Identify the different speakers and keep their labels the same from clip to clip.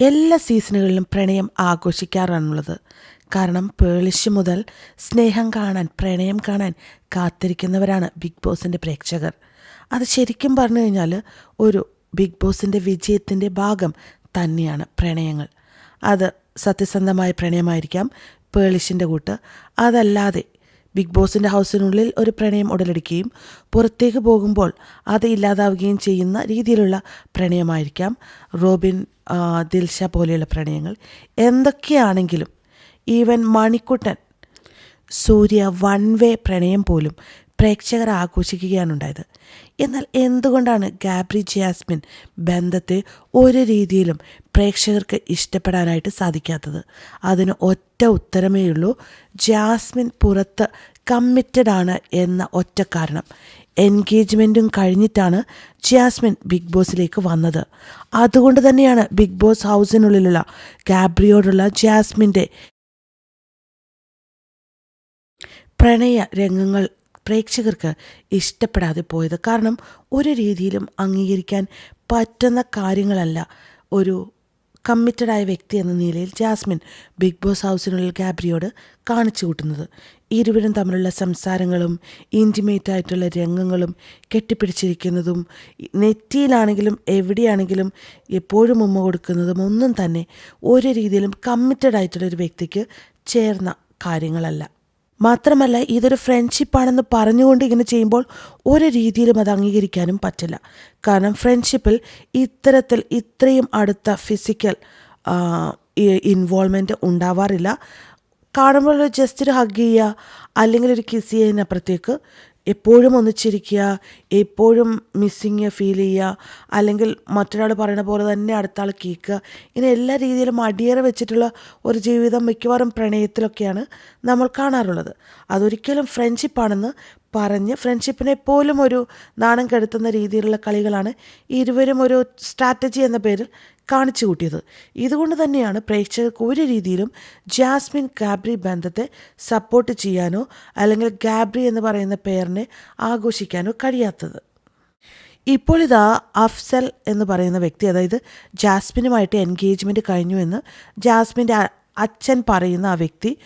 Speaker 1: എല്ലാ സീസണുകളിലും പ്രണയം ആഘോഷിക്കാറാണുള്ളത്. കാരണം പേളിഷ് മുതൽ സ്നേഹം കാണാൻ പ്രണയം കാണാൻ കാത്തിരിക്കുന്നവരാണ് ബിഗ് ബോസിന്റെ പ്രേക്ഷകർ. അത് ശരിക്കും പറഞ്ഞു കഴിഞ്ഞാൽ ഒരു ബിഗ് ബോസിന്റെ വിജയത്തിന്റെ ഭാഗം തന്നെയാണ് പ്രണയങ്ങൾ. അത് സത്യസന്ധമായ പ്രണയമായിരിക്കാം പേളിഷിന്റെ കൂട്ട്. അതല്ലാതെ ബിഗ് ബോസിന്റെ ഹൗസിനുള്ളിൽ ഒരു പ്രണയം ഉടലെടുക്കുകയും പുറത്തേക്ക് പോകുമ്പോൾ അത് ഇല്ലാതാവുകയും ചെയ്യുന്ന രീതിയിലുള്ള പ്രണയമായിരിക്കാം. റോബിൻ ദിൽഷ പോലെയുള്ള പ്രണയങ്ങൾ. എന്തൊക്കെയാണെങ്കിലും even Manikuttan Surya one way പ്രണയം പോലും പ്രേക്ഷകർ ആഘോഷിക്കുകയാണ് ഉണ്ടായത്. എന്നാൽ എന്തുകൊണ്ടാണ് ഗാബ്രി ജാസ്മിൻ ബന്ധത്തെ ഒരു രീതിയിലും പ്രേക്ഷകർക്ക് ഇഷ്ടപ്പെടാനായിട്ട് സാധിക്കാത്തത്? അതിന് ഒറ്റ ഉത്തരമേ ഉള്ളൂ. ജാസ്മിൻ പുറത്ത് കമ്മിറ്റഡ് ആണ് എന്ന ഒറ്റ കാരണം. എൻഗേജ്മെന്റും കഴിഞ്ഞിട്ടാണ് ജാസ്മിൻ ബിഗ് ബോസിലേക്ക് വന്നത്. അതുകൊണ്ട് തന്നെയാണ് ബിഗ് ബോസ് ഹൗസിനുള്ളിലുള്ള ഗാബ്രിയോടുള്ള ജാസ്മിന്റെ പ്രണയ രംഗങ്ങൾ പ്രേക്ഷകർക്ക് ഇഷ്ടപ്പെടാതെ പോയത്. കാരണം ഒരു രീതിയിലും അംഗീകരിക്കാൻ പറ്റുന്ന കാര്യങ്ങളല്ല ഒരു കമ്മിറ്റഡായ വ്യക്തി എന്ന നിലയിൽ ജാസ്മിൻ ബിഗ് ബോസ് ഹൗസിനുള്ളിൽ ഗാബ്രിയോട് കാണിച്ചു കൂട്ടുന്നത്. ഇരുവരും തമ്മിലുള്ള സംസാരങ്ങളും ഇന്റിമേറ്റ് ആയിട്ടുള്ള രംഗങ്ങളും കെട്ടിപ്പിടിച്ചിരിക്കുന്നതും നെറ്റിയിലാണെങ്കിലും എവിടെയാണെങ്കിലും എപ്പോഴും ഉമ്മ കൊടുക്കുന്നതും ഒന്നും തന്നെ ഒരു രീതിയിലും കമ്മിറ്റഡ് ആയിട്ടുള്ള ഒരു വ്യക്തിക്ക് ചേർന്ന കാര്യങ്ങളല്ല. മാത്രമല്ല ഇതൊരു ഫ്രണ്ട്ഷിപ്പാണെന്ന് പറഞ്ഞുകൊണ്ട് ഇങ്ങനെ ചെയ്യുമ്പോൾ ഒരു രീതിയിലും അത് അംഗീകരിക്കാനും പറ്റില്ല. കാരണം ഫ്രണ്ട്ഷിപ്പിൽ ഇത്തരത്തിൽ ഇത്രയും അടുത്ത ഫിസിക്കൽ ഇൻവോൾവ്മെന്റ് ഉണ്ടാവാറില്ല. കാണുമ്പോൾ ജസ്റ്റ് ഒരു ഹഗ് ചെയ്യുക അല്ലെങ്കിൽ ഒരു കിസ് ചെയ്യുന്നതിനപ്പുറത്തേക്ക് എപ്പോഴും ഒന്നിച്ചിരിക്കുക എപ്പോഴും മിസ്സിങ് ഫീൽ ചെയ്യുക അല്ലെങ്കിൽ മറ്റൊരാൾ പറയുന്ന പോലെ തന്നെ അടുത്ത ആൾ കേൾക്കുക. ഇങ്ങനെ എല്ലാ രീതിയിലും അടിയറ വെച്ചിട്ടുള്ള ഒരു ജീവിതം മിക്കവാറും പ്രണയത്തിലൊക്കെയാണ് നമ്മൾ കാണാറുള്ളത്. അതൊരിക്കലും ഫ്രണ്ട്ഷിപ്പാണെന്ന് പറഞ്ഞ് ഫ്രണ്ട്ഷിപ്പിനെ പോലും ഒരു നാണം കെടുത്തുന്ന രീതിയിലുള്ള കളികളാണ് ഇരുവരും ഒരു സ്ട്രാറ്റജി എന്ന പേരിൽ കാണിച്ചു കൂട്ടിയത്. ഇതുകൊണ്ട് തന്നെയാണ് പ്രേക്ഷകർക്ക് ഒരു രീതിയിലും ജാസ്മിൻ ഗാബ്രി ബന്ധത്തെ സപ്പോർട്ട് ചെയ്യാനോ അല്ലെങ്കിൽ ഗാബ്രി എന്ന് പറയുന്ന പേരിനെ ആഘോഷിക്കാനോ കഴിയാത്തത്. ഇപ്പോൾ ഇതാ അഫ്സൽ എന്ന് പറയുന്ന വ്യക്തി അതായത് ജാസ്മിനുമായിട്ട് എൻഗേജ്മെന്റ് കഴിഞ്ഞു എന്ന് ജാസ്മിന്റെ അച്ഛൻ പറയുന്ന ആ വ്യക്തി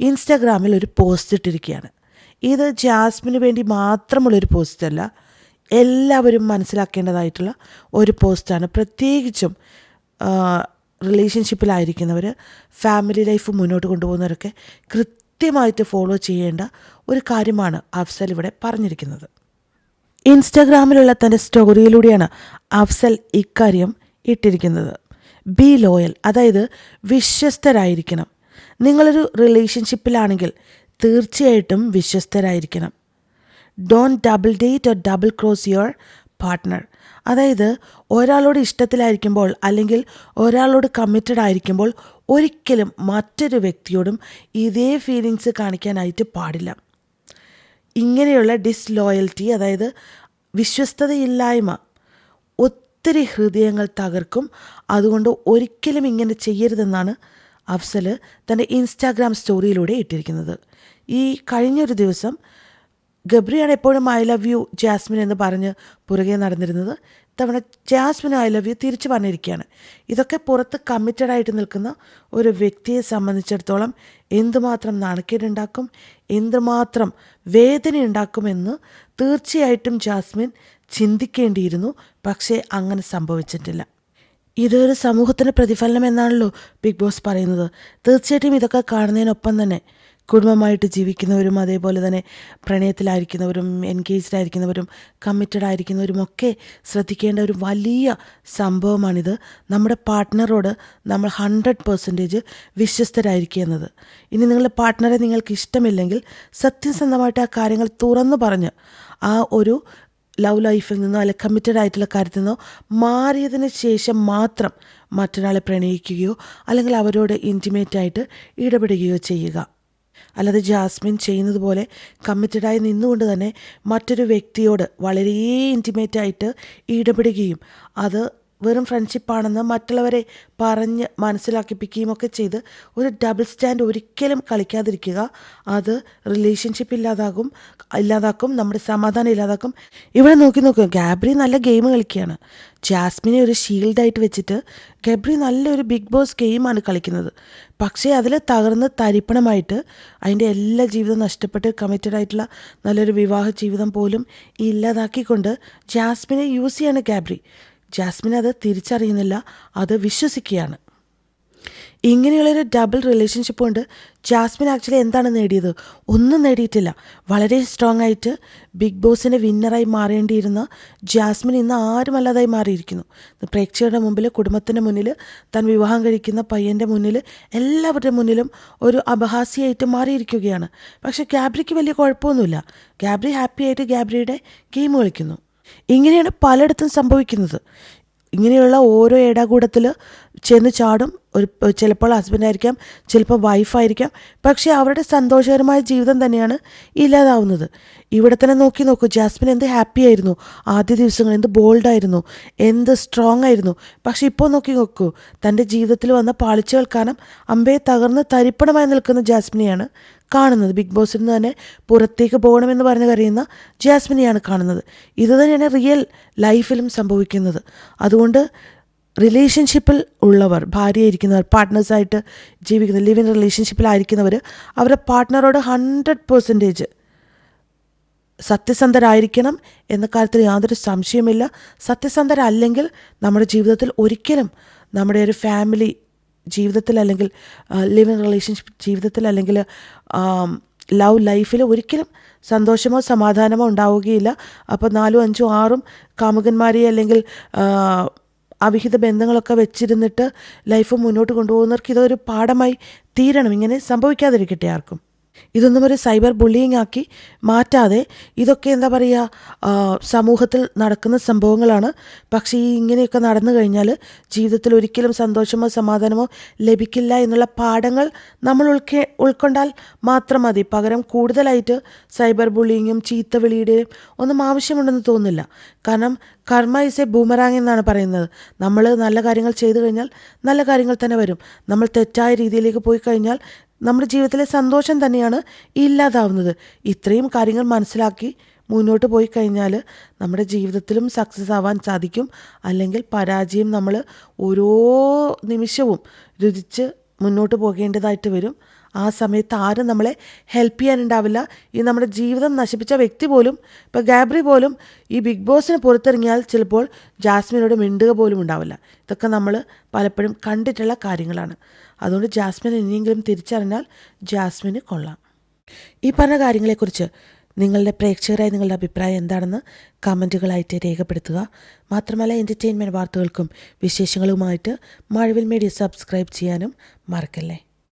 Speaker 1: ഇൻസ്റ്റാഗ്രാമിൽ ഒരു പോസ്റ്റ് ഇട്ടിരിക്കുകയാണ്. ഇത് ജാസ്മിന് വേണ്ടി മാത്രമുള്ളൊരു പോസ്റ്റല്ല എല്ലാവരും മനസ്സിലാക്കേണ്ടതായിട്ടുള്ള ഒരു പോസ്റ്റാണ് പ്രത്യേകിച്ചും റിലേഷൻഷിപ്പിലായിരിക്കുന്നവർ ഫാമിലി ലൈഫ് മുന്നോട്ട് കൊണ്ടുപോകുന്നവരൊക്കെ കൃത്യമായിട്ട് ഫോളോ ചെയ്യേണ്ട ഒരു കാര്യമാണ് അഫ്സൽ ഇവിടെ പറഞ്ഞിരിക്കുന്നത്. ഇൻസ്റ്റാഗ്രാമിലുള്ള തന്റെ സ്റ്റോറിയിലൂടെയാണ് അഫ്സൽ ഇക്കാര്യം ഇട്ടിരിക്കുന്നത്. ബി ലോയൽ അതായത് വിശ്വസ്തരായിരിക്കണം. നിങ്ങളൊരു റിലേഷൻഷിപ്പിലാണെങ്കിൽ തീർച്ചയായിട്ടും വിശ്വസ്തരായിരിക്കണം. Don't double date or double cross your partner അതായത് ഒരാളോട് ഇഷ്ടത്തിലായിരിക്കുമ്പോൾ അല്ലെങ്കിൽ ഒരാളോട് കമ്മിറ്റഡ് ആയിരിക്കുമ്പോൾ ഒരിക്കലും മറ്റൊരു വ്യക്തിയോടും ഇതേ ഫീലിങ്സ് കാണിക്കാനായിട്ട് പാടില്ല. ഇങ്ങനെയുള്ള ഡിസ്ലോയൽറ്റി അതായത് വിശ്വസ്തതയില്ലായ്മ ഒത്തിരി ഹൃദയങ്ങൾ തകർക്കും. അതുകൊണ്ട് ഒരിക്കലും ഇങ്ങനെ ചെയ്യരുതെന്നാണ് അഫ്സൽ തന്റെ ഇൻസ്റ്റാഗ്രാം സ്റ്റോറിയിലൂടെ ഇട്ടിരിക്കുന്നത്. ഈ കഴിഞ്ഞൊരു ദിവസം ഗബ്രിയാണ് എപ്പോഴും ഐ ലവ് യു ജാസ്മിൻ എന്ന് പറഞ്ഞ് പുറകെ നടന്നിരുന്നത്. തവണ ജാസ്മിൻ ഐ ലവ് യു തിരിച്ചു പറഞ്ഞിരിക്കുകയാണ്. ഇതൊക്കെ പുറത്ത് കമ്മിറ്റഡ് ആയിട്ട് നിൽക്കുന്ന ഒരു വ്യക്തിയെ സംബന്ധിച്ചിടത്തോളം എന്തുമാത്രം നാണക്കേടുണ്ടാക്കും എന്തുമാത്രം വേദന ഉണ്ടാക്കുമെന്ന് തീർച്ചയായിട്ടും ജാസ്മിൻ ചിന്തിക്കേണ്ടിയിരുന്നു. പക്ഷേ അങ്ങനെ സംഭവിച്ചിട്ടില്ല. ഇതൊരു സമൂഹത്തിന്റെ പ്രതിഫലനം എന്നാണല്ലോ ബിഗ് ബോസ് പറയുന്നത്. തീർച്ചയായിട്ടും ഇതൊക്കെ കാണുന്നതിനൊപ്പം തന്നെ കുടുംബമായിട്ട് ജീവിക്കുന്നവരും അതേപോലെ തന്നെ പ്രണയത്തിലായിരിക്കുന്നവരും എൻഗേജ്ഡ് ആയിരിക്കുന്നവരും കമ്മിറ്റഡ് ആയിരിക്കുന്നവരും ഒക്കെ ശ്രദ്ധിക്കേണ്ട ഒരു വലിയ സംഭവമാണിത്. നമ്മുടെ പാർട്ട്ണറോട് നമ്മൾ ഹൺഡ്രഡ് പെർസെന്റേജ് വിശ്വസ്തരായിരിക്കുക എന്നത്. ഇനി നിങ്ങളുടെ പാർട്ട്ണറെ നിങ്ങൾക്ക് ഇഷ്ടമില്ലെങ്കിൽ സത്യസന്ധമായിട്ട് ആ കാര്യങ്ങൾ തുറന്നു പറഞ്ഞ് ആ ഒരു ലവ് ലൈഫിൽ നിന്നോ അല്ലെങ്കിൽ കമ്മിറ്റഡ് ആയിട്ടുള്ള കാര്യത്തിൽ നിന്നോ മാറിയതിന് ശേഷം മാത്രം മറ്റൊരാളെ പ്രണയിക്കുകയോ അല്ലെങ്കിൽ അവരോട് ഇന്റിമേറ്റായിട്ട് ഇടപെടുകയോ ചെയ്യുക. അല്ലാതെ ജാസ്മിൻ ചെയ്യുന്നത് പോലെ കമ്മിറ്റഡായി നിന്നുകൊണ്ട് തന്നെ മറ്റൊരു വ്യക്തിയോട് വളരെ ഇന്റിമേറ്റായിട്ട് ഇടപെടുകയും അത് വെറും ഫ്രണ്ട്ഷിപ്പാണെന്ന് മറ്റുള്ളവരെ പറഞ്ഞ് മനസ്സിലാക്കിപ്പിക്കുകയും ഒക്കെ ചെയ്ത് ഒരു ഡബിൾ സ്റ്റാൻഡ് ഒരിക്കലും കളിക്കാതിരിക്കുക. അത് റിലേഷൻഷിപ്പ് ഇല്ലാതാകും ഇല്ലാതാക്കും നമ്മുടെ സമാധാനം ഇല്ലാതാക്കും. ഇവിടെ നോക്കി നോക്കുക ഗാബ്രി നല്ല ഗെയിം കളിക്കുകയാണ്. ജാസ്മിനെ ഒരു ഷീൽഡായിട്ട് വെച്ചിട്ട് ഗബ്രി നല്ലൊരു ബിഗ് ബോസ് ഗെയിമാണ് കളിക്കുന്നത്. പക്ഷേ അതിൽ തകർന്ന് തരിപ്പണമായിട്ട് അതിന്റെ എല്ലാ ജീവിതവും നഷ്ടപ്പെട്ട് കമ്മിറ്റഡ് ആയിട്ടുള്ള നല്ലൊരു വിവാഹ ജീവിതം പോലും ഇല്ലാതാക്കിക്കൊണ്ട് ജാസ്മിനെ യൂസ് ചെയ്യാണ് ഗാബ്രി. ജാസ്മിൻ അത് തിരിച്ചറിയുന്നില്ല അത് വിശ്വസിക്കുകയാണ്. ഇങ്ങനെയുള്ളൊരു ഡബിൾ റിലേഷൻഷിപ്പ് കൊണ്ട് ജാസ്മിൻ ആക്ച്വലി എന്താണ് നേടിയത്? ഒന്നും നേടിയിട്ടില്ല. വളരെ സ്ട്രോങ് ആയിട്ട് ബിഗ് ബോസിന്റെ വിന്നറായി മാറേണ്ടിയിരുന്ന ജാസ്മിൻ ഇന്ന് ആരുമല്ലാതായി മാറിയിരിക്കുന്നു. പ്രേക്ഷകരുടെ മുമ്പിൽ കുടുംബത്തിന്റെ മുന്നിൽ താൻ വിവാഹം കഴിക്കുന്ന പയ്യന്റെ മുന്നിൽ എല്ലാവരുടെ മുന്നിലും ഒരു അപഹാസ്യമായിട്ട് മാറിയിരിക്കുകയാണ്. പക്ഷേ ഗാബ്രിക്ക് വലിയ കുഴപ്പമൊന്നുമില്ല. ഗാബ്രി ഹാപ്പിയായിട്ട് ഗാബ്രിയുടെ ഗെയിം കളിക്കുന്നു. ഇങ്ങനെയാണ് പലയിടത്തും സംഭവിക്കുന്നത്. ഇങ്ങനെയുള്ള ഓരോ ഏടാകൂടത്തിൽ ചെന്ന് ചാടും. ഒരു ചിലപ്പോൾ ഹസ്ബൻഡായിരിക്കാം ചിലപ്പോൾ വൈഫായിരിക്കാം പക്ഷേ അവരുടെ സന്തോഷകരമായ ജീവിതം തന്നെയാണ് ഇല്ലാതാവുന്നത്. ഇവിടെ തന്നെ നോക്കി നോക്കൂ ജാസ്മിൻ എന്ത് ഹാപ്പി ആയിരുന്നു. ആദ്യ ദിവസങ്ങൾ എന്ത് ബോൾഡായിരുന്നു എന്ത് സ്ട്രോങ് ആയിരുന്നു. പക്ഷേ ഇപ്പോൾ നോക്കി നോക്കൂ തന്റെ ജീവിതത്തിൽ വന്ന പാളിച്ചകൾ കാരണം അമ്പയെ തകർന്ന് തരിപ്പണമായി നിൽക്കുന്ന ജാസ്മിനെയാണ് കാണുന്നത്. ബിഗ് ബോസിൽ നിന്ന് തന്നെ പുറത്തേക്ക് പോകണമെന്ന് പറഞ്ഞ് കരയുന്ന ജാസ്മിനെയാണ് കാണുന്നത്. ഇത് തന്നെയാണ് റിയൽ ലൈഫിലും സംഭവിക്കുന്നത്. അതുകൊണ്ട് റിലേഷൻഷിപ്പിൽ ഉള്ളവർ ഭാര്യയായിരിക്കുന്നവർ പാർട്ട്നേഴ്സായിട്ട് ജീവിക്കുന്ന ലിവിങ് റിലേഷൻഷിപ്പിലായിരിക്കുന്നവർ അവരുടെ പാർട്ട്ണറോട് ഹൺഡ്രഡ് പേഴ്സന്റേജ് സത്യസന്ധരായിരിക്കണം എന്ന കാര്യത്തിൽ യാതൊരു സംശയമില്ല സത്യസന്ധരല്ലെങ്കിൽ നമ്മുടെ ജീവിതത്തിൽ ഒരിക്കലും നമ്മുടെ ഒരു ഫാമിലി ജീവിതത്തിൽ അല്ലെങ്കിൽ ലിവ് ഇൻ റിലേഷൻഷിപ്പ് ജീവിതത്തിൽ അല്ലെങ്കിൽ ലവ് ലൈഫിൽ ഒരിക്കലും സന്തോഷമോ സമാധാനമോ ഉണ്ടാവുകയില്ല. അപ്പോൾ നാലും അഞ്ചും ആറും കാമുകന്മാരെ അല്ലെങ്കിൽ അവിഹിത ബന്ധങ്ങളൊക്കെ വെച്ചിരുന്നിട്ട് ലൈഫ് മുന്നോട്ട് കൊണ്ടുപോകുന്നവർക്ക് ഇതൊരു പാഠമായി തീരണം. ഇങ്ങനെ സംഭവിക്കാതിരിക്കട്ടെ ആർക്കും. ഇതൊന്നും ഒരു സൈബർ ബുള്ളിയിങ് ആക്കി മാറ്റാതെ ഇതൊക്കെ എന്താ പറയുക സമൂഹത്തിൽ നടക്കുന്ന സംഭവങ്ങളാണ്. പക്ഷേ ഈ ഇങ്ങനെയൊക്കെ നടന്നു കഴിഞ്ഞാൽ ജീവിതത്തിൽ ഒരിക്കലും സന്തോഷമോ സമാധാനമോ ലഭിക്കില്ല എന്നുള്ള പാഠങ്ങൾ നമ്മൾ ഉൾക്കെ ഉൾക്കൊണ്ടാൽ മാത്രം മതി. പകരം കൂടുതലായിട്ട് സൈബർ ബുള്ളിങ്ങും ചീത്ത വിളിയുടെയും ഒന്നും ആവശ്യമുണ്ടെന്ന് തോന്നുന്നില്ല. കാരണം കർമ്മ ഇസ് എ ബൂമറാങ് എന്നാണ് പറയുന്നത്. നമ്മൾ നല്ല കാര്യങ്ങൾ ചെയ്തു കഴിഞ്ഞാൽ നല്ല കാര്യങ്ങൾ തന്നെ വരും. നമ്മൾ തെറ്റായ രീതിയിലേക്ക് പോയി കഴിഞ്ഞാൽ നമ്മുടെ ജീവിതത്തിലെ സന്തോഷം തന്നെയാണ് ഇല്ലാതാവുന്നത്. ഇത്രയും കാര്യങ്ങൾ മനസ്സിലാക്കി മുന്നോട്ട് പോയി കഴിഞ്ഞാൽ നമ്മുടെ ജീവിതത്തിലും സക്സസ് ആവാൻ സാധിക്കും. അല്ലെങ്കിൽ പരാജയം നമ്മൾ ഓരോ നിമിഷവും രുചിച്ച് മുന്നോട്ട് പോകേണ്ടതായിട്ട് വരും. ആ സമയത്ത് ആരും നമ്മളെ ഹെൽപ്പ് ചെയ്യാനുണ്ടാവില്ല. ഈ നമ്മുടെ ജീവിതം നശിപ്പിച്ച വ്യക്തി പോലും ഇപ്പോൾ ഗാബ്രി പോലും ഈ ബിഗ് ബോസിന് പുറത്തിറങ്ങിയാൽ ചിലപ്പോൾ ജാസ്മിനോട് മിണ്ടുക പോലും ഉണ്ടാവില്ല. ഇതൊക്കെ നമ്മൾ പലപ്പോഴും കണ്ടിട്ടുള്ള കാര്യങ്ങളാണ്. അതുകൊണ്ട് ജാസ്മിൻ ഇനിയെങ്കിലും തിരിച്ചറിഞ്ഞാൽ ജാസ്മിന് കൊള്ളാം. ഈ പറഞ്ഞ കാര്യങ്ങളെക്കുറിച്ച് നിങ്ങളുടെ പ്രേക്ഷകരായി നിങ്ങളുടെ അഭിപ്രായം എന്താണെന്ന് കമന്റുകളായിട്ട് രേഖപ്പെടുത്തുക. മാത്രമല്ല എന്റർടൈൻമെന്റ് വാർത്തകൾക്കും വിശേഷങ്ങളുമായിട്ട് മഴവിൽ മീഡിയ സബ്സ്ക്രൈബ് ചെയ്യാനും മറക്കല്ലേ?